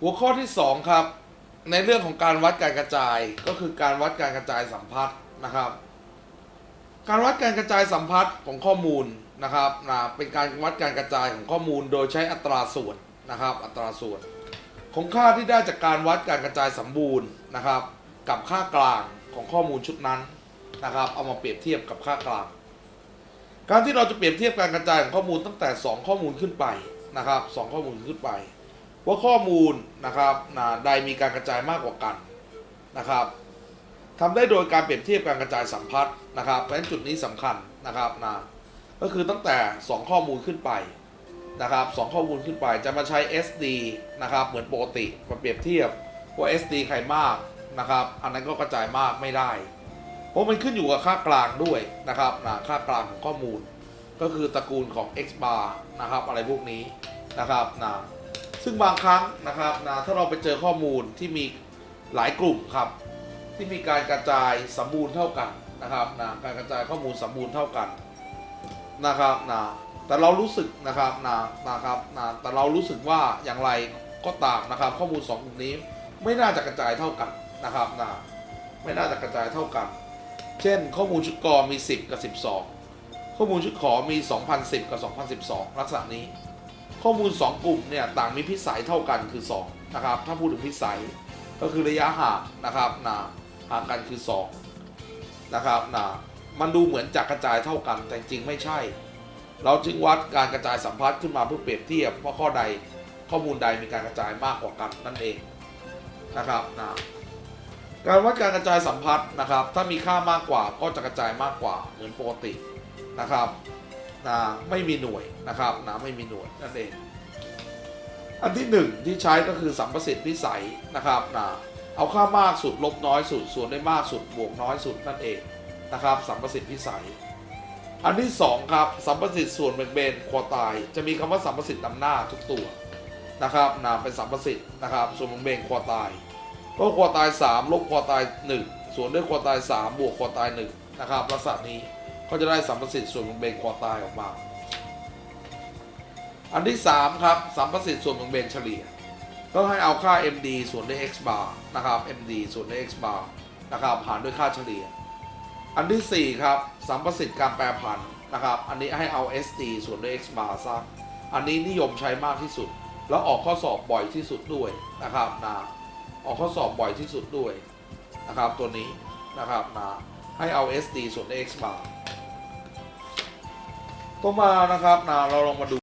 หัวข้อที่ 2 ครับ ในเรื่องของการวัดการกระจายก็คือการวัดการกระจายสัมพัทธ์นะครับ การวัดการกระจายสัมพัทธ์ของข้อมูลนะครับนะเป็นการวัดการกระจายของข้อมูล โดยใช้อัตราส่วนนะครับ อัตราส่วน ของค่าที่ได้จากการวัดการกระจายสมบูรณ์นะครับ กับค่ากลางของข้อมูลชุดนั้นนะครับ เอามาเปรียบเทียบกับค่ากลาง การที่เราจะเปรียบเทียบการกระจายของข้อมูลตั้งแต่ 2 ข้อมูลขึ้นไปนะครับสองข้อมูลขึ้นไป ว่าข้อมูลนะครับนะใดมีการกระจายมากกว่ากันนะครับทำได้โดยการเปรียบเทียบการกระจายสัมพัทธ์นะครับเพราะฉะนั้นจุดนี้สำคัญนะครับนะก็คือตั้งแต่ 2 ข้อมูลขึ้นไปนะครับสองข้อมูลขึ้นไปจะมาใช้ SD นะครับเหมือนปกติมาเปรียบเทียบว่า SD ใครมากนะครับอันนั้นก็กระจายมากไม่ได้ เพราะมันขึ้นอยู่กับค่ากลางด้วยนะครับนะค่ากลางของข้อมูล ก็คือตระกูลของ x bar นะครับอะไรพวกนี้นะครับนะ ซึ่งบางครั้งนะครับนะถ้าเราไปเจอข้อมูลที่มีหลายกลุ่มครับ ที่มีการกระจายสมบูรณ์เท่ากันนะครับนะการกระจายข้อมูลสมบูรณ์เท่ากันนะครับนะแต่เรารู้สึกนะครับนะนะครับนะแต่เรารู้สึกว่าอย่างไรก็ตามนะครับ ข้อมูลสองกลุ่มนี้ไม่น่าจะกระจายเท่ากันนะครับนะไม่น่าจะกระจายเท่ากัน เช่น ข้อมูลชุดกรมี 10 กับ 12 ข้อมูลชุดขอมี 2010 กับ 2012 ลักษณะนี้ ข้อมูล 2 กลุ่มเนี่ยต่างมีพิสัยเท่ากันคือ2นะครับถ้าพูดถึงพิสัยก็คือระยะห่างนะครับนะห่างกันคือ2นะครับนะมันดูเหมือนจะกระจายเท่ากันแต่จริงไม่ใช่ เราจึงวัดการกระจายสัมพัทธ์ขึ้นมาเพื่อเปรียบเทียบว่าข้อใดข้อมูลใดมีการกระจายมากกว่ากันนั่นเองนะครับนะการวัดการกระจายสัมพัทธ์นะครับ ถ้ามีค่ามากกว่าก็จะกระจายมากกว่าเหมือนปกตินะครับ นะไม่มีหน่วยนะครับนะไม่มีหน่วยนั่นเองอันที่หนึ่งที่ใช้ก็คือสัมประสิทธิ์พิสัยนะครับนะเอาค่ามากสุดลบน้อยสุดส่วนได้มากสุดบวกน้อยสุดนั่นเองนะครับสัมประสิทธิ์พิสัย อันที่สองครับสัมประสิทธิ์ส่วนแบ่งเบนควอตาย จะมีคำว่าสัมประสิทธิ์นำหน้าทุกตัวนะครับนะเป็นสัมประสิทธิ์นะครับ ส่วนแบ่งเบนควอตายก็ควอตาย 3 ลบควอตาย 1 ส่วนด้วยควอตาย 3 บวกควอตาย1นะครับลักษณะนี้ ก็จะได้สัมประสิทธิ์ส่วนแบ่งเบนควอตายออกมา อันที่ 3 ครับ สัมประสิทธิ์ส่วนแบ่งเบนเฉลี่ย ก็ให้เอาค่า MD ส่วนด้วย x bar นะครับ MD ส่วนด้วย x bar นะครับหารด้วยค่าเฉลี่ย อันที่ 4 ครับ สัมประสิทธิ์การแปรผันนะครับ อันนี้ให้เอา SD ส่วนด้วย x bar ซะอันนี้นิยมใช้มากที่สุด แล้วออกข้อสอบบ่อยที่สุดด้วยนะครับนะออกข้อสอบบ่อยที่สุดด้วยนะครับตัวนี้นะครับนะให้เอา SD ส่วนด้วย x bar ต่อมานะครับนะเราลองมาดู